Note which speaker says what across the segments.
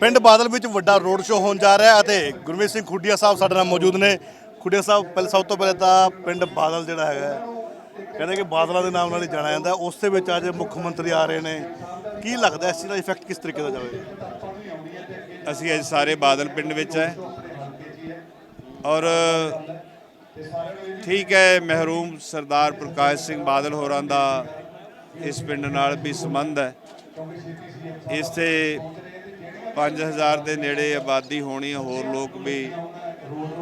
Speaker 1: ਪਿੰਡ ਬਾਦਲ ਵਿੱਚ ਵੱਡਾ ਰੋਡ ਸ਼ੋਅ ਹੋਣ ਜਾ ਰਿਹਾ ਹੈ ਅਤੇ ਗੁਰਮੀਤ ਸਿੰਘ ਖੁੱਡੀਆ ਸਾਹਿਬ ਸਾਡੇ ਨਾਲ ਮੌਜੂਦ ਨੇ। ਖੁੱਡੀਆ ਸਾਹਿਬ ਪਹਿਲਾਂ ਸਭ ਤੋਂ ਪਹਿਲੇ ਤਾਂ ਪਿੰਡ ਬਾਦਲ ਜਿਹੜਾ ਹੈਗਾ ਹੈ, ਕਹਿੰਦੇ ਕਿ ਬਾਦਲਾਂ ਦੇ ਨਾਮ ਨਾਲ ਹੀ ਜਾਣਿਆ ਜਾਂਦਾ। ਹੈ। ਉਸ ਦੇ ਵਿੱਚ ਅੱਜ ਮੁੱਖ ਮੰਤਰੀ ਆ ਰਹੇ ਨੇ। ਕੀ ਲੱਗਦਾ ਇਸ ਚੀਜ਼ ਦਾ ਇਫੈਕਟ ਕਿਸ ਤਰੀਕੇ ਦਾ ਜਾਵੇਗਾ
Speaker 2: ਅਸੀਂ ਅੱਜ ਸਾਰੇ ਬਾਦਲ ਪਿੰਡ ਵਿੱਚ ਹੈ। ਔਰ ਠੀਕ ਹੈ ਮਹਿਰੂਮ ਸਰਦਾਰ ਪ੍ਰਕਾਸ਼ ਸਿੰਘ ਬਾਦਲ ਹੋਰਾਂ ਦਾ ਇਸ ਪਿੰਡ ਨਾਲ ਵੀ ਸੰਬੰਧ ਹੈ। ਇਸ ਤੇ 5000 ਦੇ ਨੇੜੇ ਆਬਾਦੀ ਹੋਣੀ ਹੈ ਹੋਰ ਲੋਕ ਵੀ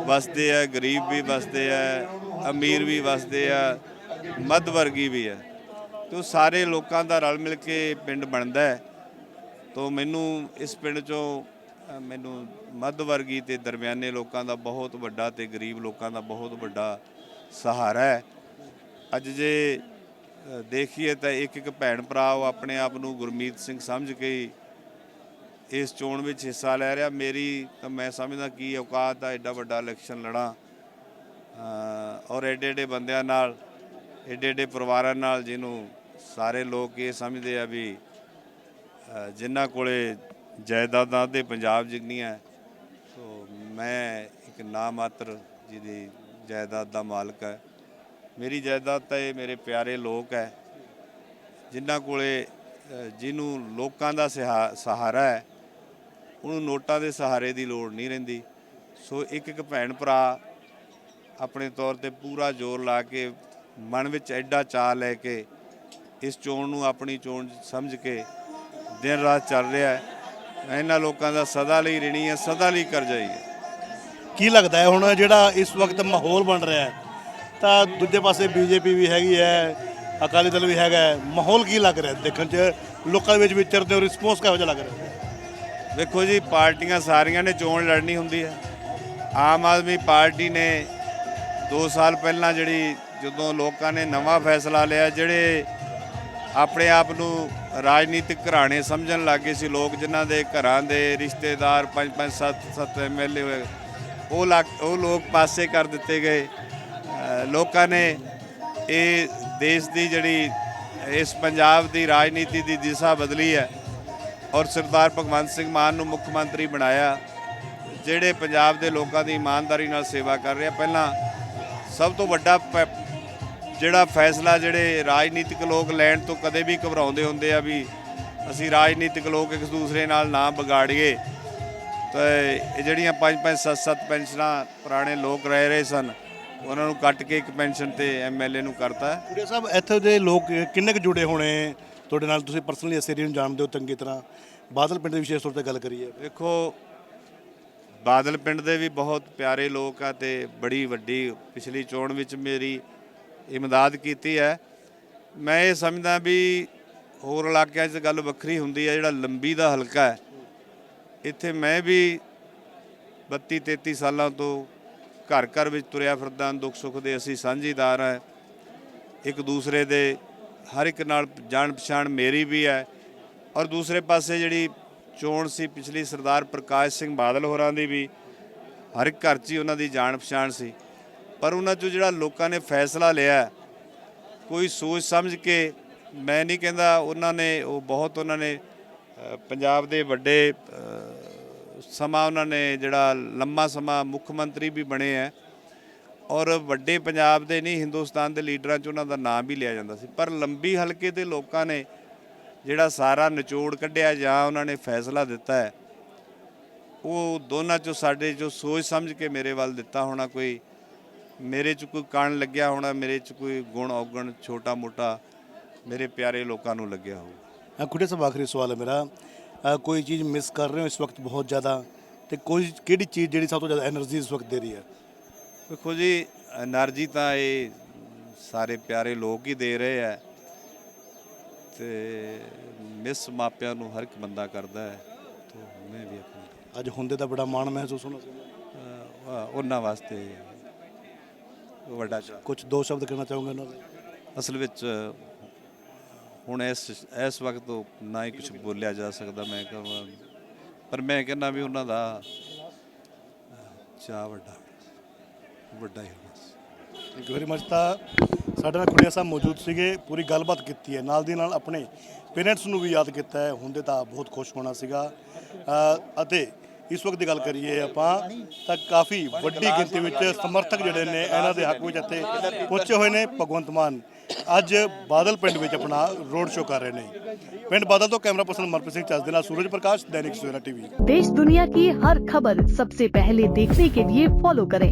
Speaker 2: ਵਸਦੇ ਆ, ਗਰੀਬ ਵੀ ਵਸਦੇ ਆ, ਅਮੀਰ ਵੀ ਵਸਦੇ ਆ, ਮੱਧ ਵਰਗੀ ਵੀ ਹੈ ਤੇ ਉਹ ਸਾਰੇ ਲੋਕਾਂ ਦਾ ਰਲ ਮਿਲ ਕੇ ਪਿੰਡ ਬਣਦਾ ਹੈ। ਤੋ ਮੈਨੂੰ ਇਸ ਪਿੰਡ ਚੋਂ ਮੈਨੂੰ ਮੱਧ ਵਰਗੀ ਤੇ ਦਰਮਿਆਨੇ ਲੋਕਾਂ ਦਾ ਬਹੁਤ ਵੱਡਾ ਤੇ ਗਰੀਬ ਲੋਕਾਂ ਦਾ ਬਹੁਤ ਵੱਡਾ ਸਹਾਰਾ ਹੈ। ਅੱਜ ਜੇ ਦੇਖੀਏ ਤਾਂ ਇੱਕ ਇੱਕ ਭੈਣ ਭਰਾ ਉਹ ਆਪਣੇ ਆਪ ਨੂੰ ਗੁਰਮੀਤ ਸਿੰਘ ਸਮਝ ਕੇ ਹੀ ਇਸ ਚੋਣ ਵਿੱਚ ਹਿੱਸਾ ਲੈ ਰਿਹਾ। ਮੇਰੀ ਤਾਂ ਮੈਂ ਸਮਝਦਾ ਕੀ ਔਕਾਤ ਆ ਐਡਾ ਵੱਡਾ ਇਲੈਕਸ਼ਨ ਲੜਾਂ। ਔਰ ਐਡੇ ਐਡੇ ਬੰਦਿਆਂ ਨਾਲ ਐਡੇ ਐਡੇ ਪਰਿਵਾਰਾਂ ਨਾਲ ਜਿਹਨੂੰ ਸਾਰੇ ਲੋਕ ਇਹ ਸਮਝਦੇ ਆ ਵੀ ਜਿਨ੍ਹਾਂ ਕੋਲੇ ਜਾਇਦਾਦਾਂ ਦੇ ਪੰਜਾਬ ਜਿੰਨੀਆਂ ਸੋ ਮੈਂ ਇੱਕ ਨਾਮਾਤਰ ਜਿਹਦੀ ਜਾਇਦਾਦ ਦਾ ਮਾਲਕ ਹੈ। ਮੇਰੀ ਜਾਇਦਾਦ ਤਾਂ ਇਹ ਮੇਰੇ ਪਿਆਰੇ ਲੋਕ ਹੈ, ਜਿਨ੍ਹਾਂ ਕੋਲੇ ਜਿਹਨੂੰ ਲੋਕਾਂ ਦਾ ਸਿਹਾ- ਸਹਾਰਾ ਹੈ ਉਹਨੂੰ ਨੋਟਾਂ ਦੇ ਸਹਾਰੇ ਦੀ ਲੋੜ ਨਹੀਂ ਰਹਿੰਦੀ। ਸੋ ਇੱਕ ਇੱਕ ਭੈਣ ਭਰਾ ਆਪਣੇ ਤੌਰ ਤੇ ਪੂਰਾ ਜ਼ੋਰ ਲਾ ਕੇ ਮਨ ਵਿੱਚ ਐਡਾ ਚਾਅ ਲੈ ਕੇ ਇਸ ਚੋਣ ਨੂੰ ਆਪਣੀ ਚੋਣ ਸਮਝ ਕੇ ਦਿਨ ਰਾਤ ਚੱਲ ਰਿਹਾ ਹੈ। ਇਹਨਾਂ ਲੋਕਾਂ ਦਾ ਸਦਾ ਲਈ ਰਿਣੀ ਹੈ, ਸਦਾ ਲਈ ਕਰ ਜਾਈਏ
Speaker 1: ਕੀ ਲੱਗਦਾ ਹੈ ਹੁਣ ਜਿਹੜਾ ਇਸ ਵਕਤ ਮਾਹੌਲ ਬਣ ਰਿਹਾ ਹੈ, ਤਾਂ ਦੂਜੇ ਪਾਸੇ ਬੀਜੇਪੀ ਵੀ ਹੈਗੀ ਹੈ, ਅਕਾਲੀ ਦਲ ਵੀ ਹੈਗਾ ਮਾਹੌਲ ਕੀ ਲੱਗ ਰਿਹਾ ਦੇਖਣ 'ਚ? ਲੋਕਾਂ ਦੇ ਵਿੱਚ ਵਿਚਰਦੇ ਹੋ ਰਿਸਪੌਂਸ ਕਿਹੋ ਜਿਹਾ ਲੱਗ ਰਿਹਾ
Speaker 2: ਵੇਖੋ ਜੀ, ਪਾਰਟੀਆਂ ਸਾਰੀਆਂ ਨੇ ਚੋਣ ਲੜਨੀ ਹੁੰਦੀ ਹੈ। ਆਮ ਆਦਮੀ ਪਾਰਟੀ ਨੇ 2 ਸਾਲ ਪਹਿਲਾਂ ਜਿਹੜੀ ਜਦੋਂ ਲੋਕਾਂ ਨੇ ਨਵਾਂ ਫੈਸਲਾ ਲਿਆ, ਜਿਹੜੇ ਆਪਣੇ ਆਪ ਨੂੰ ਰਾਜਨੀਤਿਕ ਘਰਾਣੇ ਸਮਝਣ ਲੱਗੇ ਸੀ, ਲੋਕ ਜਿਨ੍ਹਾਂ ਦੇ ਘਰਾਂ ਦੇ ਰਿਸ਼ਤੇਦਾਰ 5 5 7 7 ਐਮਐਲਏ ਹੋਏ, ਉਹ ਲੱਗ- ਉਹ ਲੋਕ ਪਾਸੇ ਕਰ ਦਿੱਤੇ ਗਏ। ਲੋਕਾਂ ਨੇ ਇਹ ਦੇਸ਼ ਦੀ ਜਿਹੜੀ, ਇਸ ਪੰਜਾਬ ਦੀ ਰਾਜਨੀਤੀ ਦੀ ਦਿਸ਼ਾ ਬਦਲੀ ਹੈ। ਔਰ ਸਰਦਾਰ ਭਗਵੰਤ ਸਿੰਘ ਮਾਨ ਨੂੰ ਮੁੱਖ ਮੰਤਰੀ ਬਣਾਇਆ, ਜਿਹੜੇ ਪੰਜਾਬ ਦੇ ਲੋਕਾਂ ਦੀ ਇਮਾਨਦਾਰੀ ਨਾਲ ਸੇਵਾ ਕਰ ਰਿਹਾ। ਪਹਿਲਾਂ ਸਭ ਤੋਂ ਵੱਡਾ ਪ- ਜਿਹੜਾ ਫੈਸਲਾ, ਜਿਹੜੇ ਰਾਜਨੀਤਿਕ ਲੋਕ ਲੈਣ ਤੋਂ ਕਦੇ ਵੀ ਘਬਰਾਉਂਦੇ ਹੁੰਦੇ ਆ ਵੀ ਅਸੀਂ ਰਾਜਨੀਤਿਕ ਲੋਕ ਇੱਕ ਦੂਸਰੇ ਨਾਲ ਨਾ ਵਿਗਾੜੀਏ। ਤਾਂ ਇਹ ਜਿਹੜੀਆਂ ਪੰਜ ਪੰਜ, ਸੱਤ ਸੱਤ ਪੈਨਸ਼ਨਾਂ ਪੁਰਾਣੇ ਲੋਕ ਰਹਿ ਰਹੇ ਸਨ, ਉਹਨਾਂ ਨੂੰ ਕੱਟ ਕੇ ਇੱਕ ਪੈਨਸ਼ਨ ਤੇ ਐਮਐਲਏ ਨੂੰ ਕਰਤਾ।
Speaker 1: ਕੁੜੀਆ ਸਾਹਿਬ, ਇੱਥੇ ਦੇ ਲੋਕ ਕਿੰਨੇ ਕੁ ਜੁੜੇ ਹੋਣੇ? ਤੁਹਾਡੇ ਨਾਲ ਤੁਸੀਂ ਪਰਸਨਲੀ ਇਸ ਏਰੀਆ ਨੂੰ ਜਾਣਦੇ ਹੋ ਚੰਗੀ ਤਰ੍ਹਾਂ। ਬਾਦਲ ਪਿੰਡ ਦੇ ਵਿਸ਼ੇਸ਼ ਤੌਰ ਤੇ ਗੱਲ ਕਰੀਏ।
Speaker 2: ਵੇਖੋ ਬਾਦਲ ਪਿੰਡ ਦੇ ਵੀ ਬਹੁਤ ਪਿਆਰੇ ਲੋਕ ਆ ਤੇ ਬੜੀ ਵੱਡੀ ਪਿਛਲੀ ਚੋਣ ਵਿੱਚ ਮੇਰੀ ਇਮਦਾਦ ਕੀਤੀ ਹੈ। ਮੈਂ ਇਹ ਸਮਝਦਾ ਵੀ ਹੋਰ ਇਲਾਕਿਆਂ 'ਚ ਗੱਲ ਵੱਖਰੀ ਹੁੰਦੀ ਹੈ, ਜਿਹੜਾ ਲੰਬੀ ਦਾ ਹਲਕਾ ਹੈ। ਇੱਥੇ ਮੈਂ ਵੀ 32 33 ਸਾਲਾਂ ਤੋਂ ਘਰ ਘਰ ਵਿੱਚ ਤੁਰਿਆ ਫਿਰਦਾ ਦੁੱਖ ਸੁੱਖ ਦੇ ਅਸੀਂ ਸਾਂਝੀਦਾਰ ਹਾਂ। ਇੱਕ ਦੂਸਰੇ ਦੇ ਹਰ ਇੱਕ ਨਾਲ ਜਾਣ ਪਛਾਣ ਮੇਰੀ ਵੀ ਹੈ। ਔਰ ਦੂਸਰੇ ਪਾਸੇ ਜਿਹੜੀ ਚੋਣ ਸੀ ਪਿਛਲੀ ਸਰਦਾਰ ਪ੍ਰਕਾਸ਼ ਸਿੰਘ ਬਾਦਲ ਹੋਰਾਂ ਦੀ ਵੀ, ਹਰ ਇੱਕ ਘਰ 'ਚ ਹੀ ਉਹਨਾਂ ਦੀ ਜਾਣ ਪਛਾਣ ਸੀ। ਪਰ ਉਹਨਾਂ 'ਚੋਂ ਜਿਹੜਾ ਲੋਕਾਂ ਨੇ ਫੈਸਲਾ ਲਿਆ, ਕੋਈ ਸੋਚ ਸਮਝ ਕੇ ਮੈਂ ਨਹੀਂ ਕਹਿੰਦਾ ਉਹਨਾਂ ਨੇ, ਉਹ ਬਹੁਤ ਉਹਨਾਂ ਨੇ ਪੰਜਾਬ ਦੇ ਵੱਡੇ ਸਮਾਂ ਉਹਨਾਂ ਨੇ ਜਿਹੜਾ ਲੰਮਾ ਸਮਾਂ ਮੁੱਖ ਮੰਤਰੀ ਵੀ ਬਣੇ ਹੈ। ਔਰ ਵੱਡੇ ਪੰਜਾਬ ਦੇ ਨਹੀਂ, ਹਿੰਦੁਸਤਾਨ ਦੇ ਲੀਡਰਾਂ 'ਚ ਉਹਨਾਂ ਦਾ ਨਾਮ ਵੀ ਲਿਆ ਜਾਂਦਾ ਸੀ। ਪਰ ਲੰਬੀ ਹਲਕੇ ਦੇ ਲੋਕਾਂ ਨੇ ਜਿਹੜਾ ਸਾਰਾ ਨਿਚੋੜ ਕੱਢਿਆ ਜਾਂ ਉਹਨਾਂ ਨੇ ਫੈਸਲਾ ਦਿੱਤਾ ਹੈ, ਉਹ ਦੋਨਾਂ 'ਚੋਂ ਸਾਡੇ ਜੋ ਸੋਚ ਸਮਝ ਕੇ ਮੇਰੇ ਵੱਲ ਦਿੱਤਾ ਹੋਣਾ ਕੋਈ, ਮੇਰੇ 'ਚ ਕੋਈ ਕਣ ਲੱਗਿਆ ਹੋਣਾ, ਮੇਰੇ 'ਚ ਕੋਈ ਗੁਣ ਔਗਣ ਛੋਟਾ ਮੋਟਾ ਮੇਰੇ ਪਿਆਰੇ ਲੋਕਾਂ ਨੂੰ ਲੱਗਿਆ ਹੋਊ।
Speaker 1: ਕੁੜੇ ਸਾਹਿਬ, ਆਖਰੀ ਸਵਾਲ ਹੈ ਮੇਰਾ। ਕੋਈ ਚੀਜ਼ ਮਿਸ ਕਰ ਰਹੇ ਹੋ ਇਸ ਵਕਤ ਬਹੁਤ ਜ਼ਿਆਦਾ? ਤੇ ਕੋਈ ਕਿਹੜੀ ਚੀਜ਼ ਜਿਹੜੀ ਸਭ ਤੋਂ ਜ਼ਿਆਦਾ એનર્ਜੀ ਇਸ ਵਕਤ ਦੇ ਰਹੀ ਹੈ?
Speaker 2: ਵੇਖੋ ਜੀ એનર્ਜੀ ਤਾਂ ਇਹ ਸਾਰੇ ਪਿਆਰੇ ਲੋਕ ਹੀ ਦੇ ਰਹੇ ਆ ਤੇ ਮਿਸ ਮਾਪਿਆਂ ਨੂੰ ਹਰ ਇੱਕ ਬੰਦਾ ਕਰਦਾ ਹੈ ਤੋਂ ਵੀ ਆਪਣਾ
Speaker 1: ਅੱਜ ਹੁੰਦੇ ਦਾ ਬੜਾ ਮਾਣ ਮਹਿਸੂਸ ਹੋਣਾ
Speaker 2: ਉਹਨਾਂ ਵਾਸਤੇ ਉਹ ਵੱਡਾ
Speaker 1: ਕੁਝ ਦੋ ਸ਼ਬਦ ਕਹਿਣਾ ਚਾਹੂੰਗਾ ਉਹਨਾਂ
Speaker 2: ਅਸਲ ਵਿੱਚ ਹੁਣ ਇਸ ਇਸ ਵਕਤ ਨਾ ਹੀ ਕੁਝ ਬੋਲਿਆ ਜਾ ਸਕਦਾ ਮੈਂ ਪਰ ਮੈਂ ਕਹਿੰਦਾ ਵੀ ਉਹਨਾਂ ਦਾ ਚਾਹ ਵੱਡਾ। ਵੱਡਾ ਹੀ ਹੋਣਾ ਸੀ
Speaker 1: ਥੈਂਕ ਯੂ ਵੈਰੀ ਮਚ ਤਾਂ ਸਾਡੇ ਨਾਲ ਖੁੱਡੀਆਂ ਸਾਹਿਬ ਮੌਜੂਦ ਸੀਗੇ ਪੂਰੀ ਗੱਲਬਾਤ ਕੀਤੀ ਹੈ ਨਾਲ ਦੀ ਨਾਲ ਆਪਣੇ ਪੇਰੈਂਟਸ ਨੂੰ ਵੀ ਯਾਦ ਕੀਤਾ ਹੈ ਹੁੰਦੇ ਤਾਂ ਬਹੁਤ ਖੁਸ਼ ਹੋਣਾ ਸੀਗਾ ਅ, ਅਤੇ ਇਸ ਵਕਤ ਦੀ ਗੱਲ ਕਰੀਏ ਆਪਾਂ ਤਾਂ ਕਾਫੀ ਵੱਡੀ ਗਿਣਤੀ ਵਿੱਚ ਸਮਰਥਕ ਜਿਹੜੇ ਨੇ ਇਹਨਾਂ ਦੇ ਹੱਕ ਵਿੱਚ ਇੱਥੇ ਪਹੁੰਚੇ ਹੋਏ ਨੇ ਭਗਵੰਤ ਮਾਨ ਅੱਜ ਬਾਦਲ ਪਿੰਡ ਵਿੱਚ ਆਪਣਾ ਰੋਡ ਸ਼ੋਅ ਕਰ ਰਹੇ ਨੇ ਪਿੰਡ ਬਾਦਲ ਤੋਂ ਕੈਮਰਾ ਪਰਸਨ ਮਨਪ੍ਰੀਤ ਸਿੰਘ ਚੱਜ ਦੇ ਨਾਲ ਸੂਰਜ ਪ੍ਰਕਾਸ਼ ਦੈਨਿਕ ਸਵੇਰਾ ਟੀਵੀ
Speaker 3: देश दुनिया की हर खबर सबसे पहले देखने के लिए फॉलो करें